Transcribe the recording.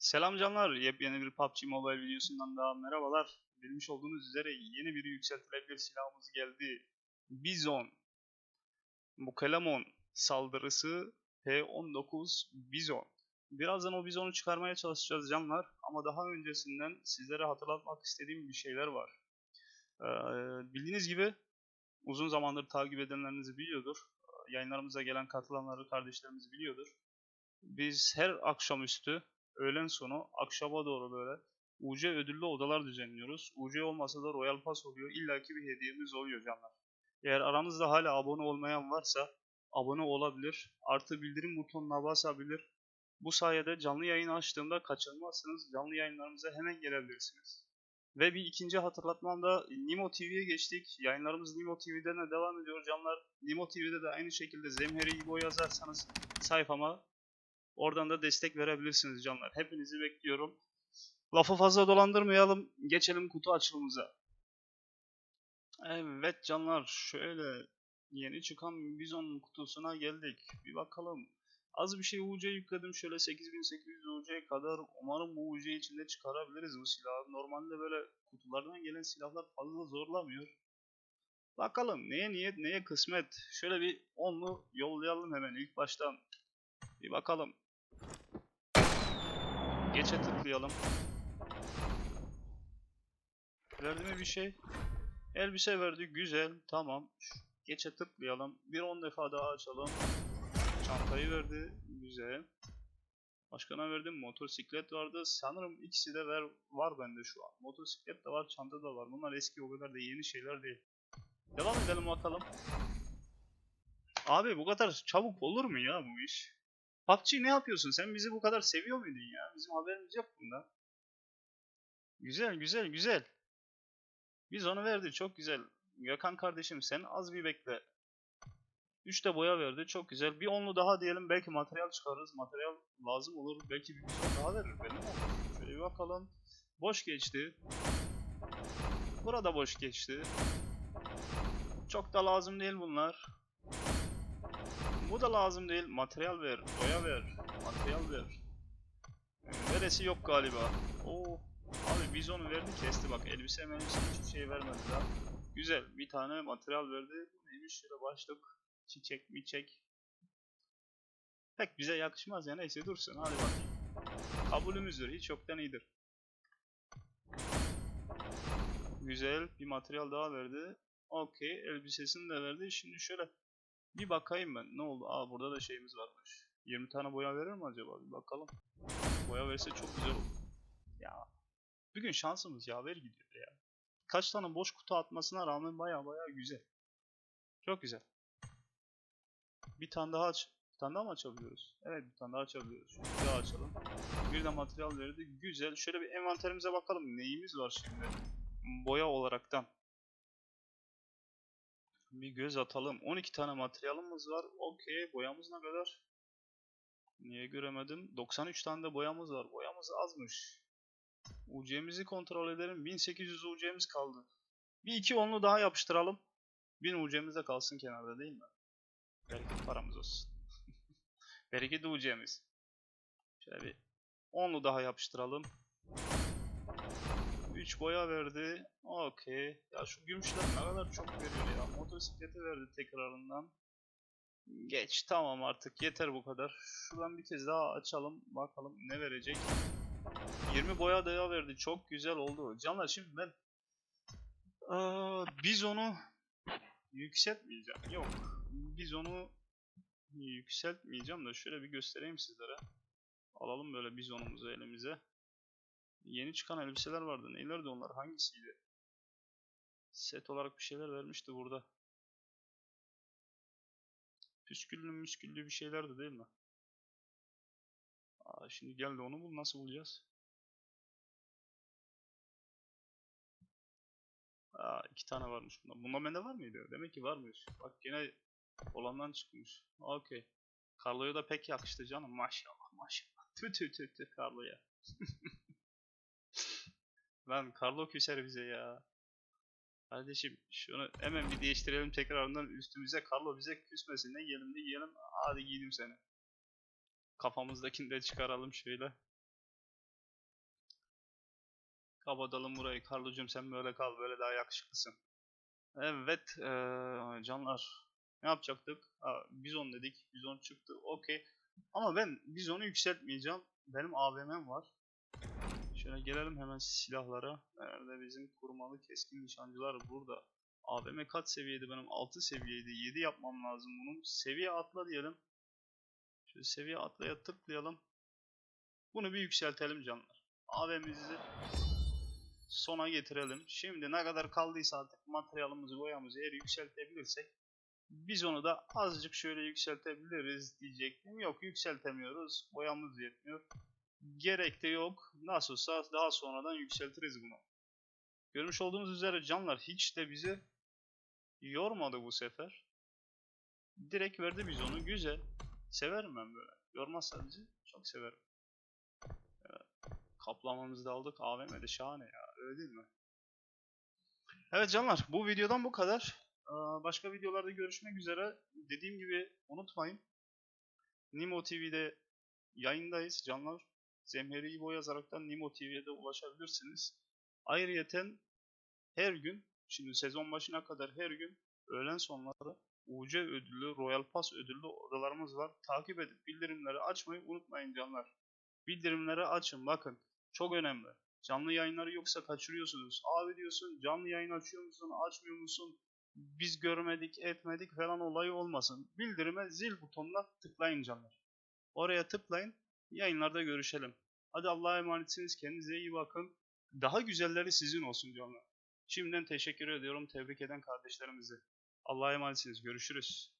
Selam canlar, yepyeni bir PUBG Mobile videosundan daha merhabalar. Bilmiş olduğunuz üzere yeni bir yükseltilebilir silahımız geldi. Bizon. Bukelamon saldırısı P19 Bizon. Birazdan o Bizon'u çıkarmaya çalışacağız canlar. Ama daha öncesinden sizlere hatırlatmak istediğim bir şeyler var. Ee, bildiğiniz gibi uzun zamandır takip edenleriniz biliyordur. Yayınlarımıza gelen katılanları kardeşlerimiz biliyordur. Biz her akşamüstü öğlen sonu akşama doğru böyle UC ödüllü odalar düzenliyoruz. UC olmasa da Royal Pass oluyor. İlla ki bir hediyemiz oluyor canlar. Eğer aranızda hala abone olmayan varsa abone olabilir. Artı bildirim butonuna basabilir. Bu sayede canlı yayın açtığımda kaçırmazsınız. Canlı yayınlarımıza hemen gelebilirsiniz. Ve bir ikinci hatırlatmam da Nimo TV'ye geçtik. Yayınlarımız Nimo TV'den de devam ediyor canlar. Nimo TV'de de aynı şekilde Zemheri İbo yazarsanız sayfama Oradan da destek verebilirsiniz canlar. Hepinizi bekliyorum. Lafı fazla dolandırmayalım. Geçelim kutu açılımıza. Evet canlar şöyle yeni çıkan Bizon kutusuna geldik. Bir bakalım. Az bir şey UC yükledim. Şöyle 8800 UC kadar. Umarım bu UC içinde çıkarabiliriz bu silahı. Normalde böyle kutulardan gelen silahlar fazla zorlamıyor. Bakalım neye niyet neye kısmet. Şöyle bir onlu yollayalım hemen ilk baştan. Bir bakalım. Geçe tıklayalım. Verdi mi bir şey? Elbise verdi. Güzel. Tamam. Geçe tıklayalım. Bir 10 defa daha açalım. Çantayı verdi. Güzel. Başka ne verdim? Motosiklet vardı. Sanırım ikisi de ver, var bende şu an. Motosiklet de var, çanta da var. Bunlar eski o kadar da yeni şeyler değil. Devam edelim bakalım. Abi bu kadar çabuk olur mu ya bu iş? PUBG ne yapıyorsun? Sen bizi bu kadar seviyor muydun ya? Bizim haberimiz yok bunda. Güzel güzel güzel. Biz onu verdi çok güzel. Gökhan kardeşim sen az bir bekle. 3 de boya verdi çok güzel. Bir onlu daha diyelim belki materyal çıkarırız. Materyal lazım olur. Belki bir şey daha verir. Olur? Şöyle bir bakalım. Boş geçti. Burada boş geçti. Çok da lazım değil bunlar. Bu da lazım değil. Materyal ver, boya ver, materyal ver. Neresi yok galiba. Oo. Abi biz onu verdi kesti bak. Elbise elbise hiçbir şey vermedi daha. Güzel. Bir tane materyal verdi. Neymiş? Şöyle başlık. Çiçek, miçek. Pek bize yakışmaz ya. Neyse dursun. Hadi bakayım. Kabulümüzdür. Hiç yoktan iyidir. Güzel. Bir materyal daha verdi. Okey. Elbisesini de verdi. Şimdi şöyle bir bakayım ben. Ne oldu? Aa burada da şeyimiz varmış. 20 tane boya verir mi acaba? Bir bakalım. Boya verse çok güzel olur. Ya. Bugün şansımız yaver gidiyor ya. Kaç tane boş kutu atmasına rağmen baya baya güzel. Çok güzel. Bir tane daha aç. Bir tane daha mı açabiliyoruz? Evet bir tane daha açabiliyoruz. Bir daha açalım. Bir de materyal verdi. Güzel. Şöyle bir envanterimize bakalım. Neyimiz var şimdi? Boya olaraktan. Bir göz atalım. 12 tane materyalımız var. Okey. Boyamız ne kadar? Niye göremedim? 93 tane de boyamız var. Boyamız azmış. UC'mizi kontrol edelim. 1800 UC'miz kaldı. Bir iki onlu daha yapıştıralım. 1000 UC'miz de kalsın kenarda değil mi? Bereket paramız olsun. Bereket UC'miz. Şöyle bir onlu daha yapıştıralım. 3 boya verdi. Okey. Ya şu gümüşler ne kadar çok veriyor ya. Motosikleti verdi tekrarından. Geç tamam artık yeter bu kadar. Şuradan bir kez daha açalım. Bakalım ne verecek. 20 boya daha verdi. Çok güzel oldu. Canlar şimdi ben Aa, biz onu yükseltmeyeceğim. Yok. Biz onu yükseltmeyeceğim de şöyle bir göstereyim sizlere. Alalım böyle bizonumuzu elimize. Yeni çıkan elbiseler vardı. Neylerdi onlar? Hangisiydi? Set olarak bir şeyler vermişti burada. Püsküllü müsküllü bir şeylerdi değil mi? Aa, şimdi geldi onu bul. Nasıl bulacağız? Aa, iki tane varmış bunda. Bunda bende var mıydı? Demek ki varmış. Bak gene olandan çıkmış. Okey. Carlo'ya da pek yakıştı canım. Maşallah maşallah. Tü tü tü tü Carlo'ya. Lan Carlo küser bize ya. Kardeşim şunu hemen bir değiştirelim tekrardan üstümüze. Carlo bize küsmesin. Ne giyelim ne giyelim. Hadi giydim seni. Kafamızdakini de çıkaralım şöyle. Kapatalım burayı. Carlo'cum sen böyle kal. Böyle daha yakışıklısın. Evet eee, canlar. Ne yapacaktık? Ha, Bizon dedik. Bizon çıktı. Okey. Ama ben Bizon'u yükseltmeyeceğim. Benim AVM'm var. Şöyle gelelim hemen silahlara. Nerede bizim kurmalı keskin nişancılar burada. AVM kaç seviyeydi benim? 6 seviyeydi. 7 yapmam lazım bunun. Seviye atla diyelim. Şöyle seviye atlaya tıklayalım. Bunu bir yükseltelim canlar. AVM'mizi sona getirelim. Şimdi ne kadar kaldıysa artık materyalimizi boyamızı eğer yükseltebilirsek biz onu da azıcık şöyle yükseltebiliriz diyecektim. Yok yükseltemiyoruz. Boyamız yetmiyor. Gerek de yok. Nasıl olsa daha sonradan yükseltiriz bunu. Görmüş olduğunuz üzere canlar hiç de bizi yormadı bu sefer. Direkt verdi biz onu. Güzel. Severim ben böyle. Yormaz sadece. Çok severim. Kaplamamızı da aldık. AVM de şahane ya. Öyle değil mi? Evet canlar. Bu videodan bu kadar. Ee, Başka videolarda görüşmek üzere. Dediğim gibi unutmayın. Nimo TV'de yayındayız canlar. Zemheri İbo yazaraktan Nimo TV'ye de ulaşabilirsiniz. Ayrıyeten her gün, şimdi sezon başına kadar her gün öğlen sonları UC ödüllü, Royal Pass ödüllü odalarımız var. Takip edip bildirimleri açmayı unutmayın canlar. Bildirimleri açın bakın. Çok önemli. Canlı yayınları yoksa kaçırıyorsunuz. Abi diyorsun canlı yayın açıyor musun, açmıyor musun? Biz görmedik, etmedik falan olayı olmasın. Bildirime zil butonuna tıklayın canlar. Oraya tıklayın. Yayınlarda görüşelim. Hadi Allah'a emanetsiniz. Kendinize iyi bakın. Daha güzelleri sizin olsun canlar. Şimdiden teşekkür ediyorum tebrik eden kardeşlerimize. Allah'a emanetsiniz. Görüşürüz.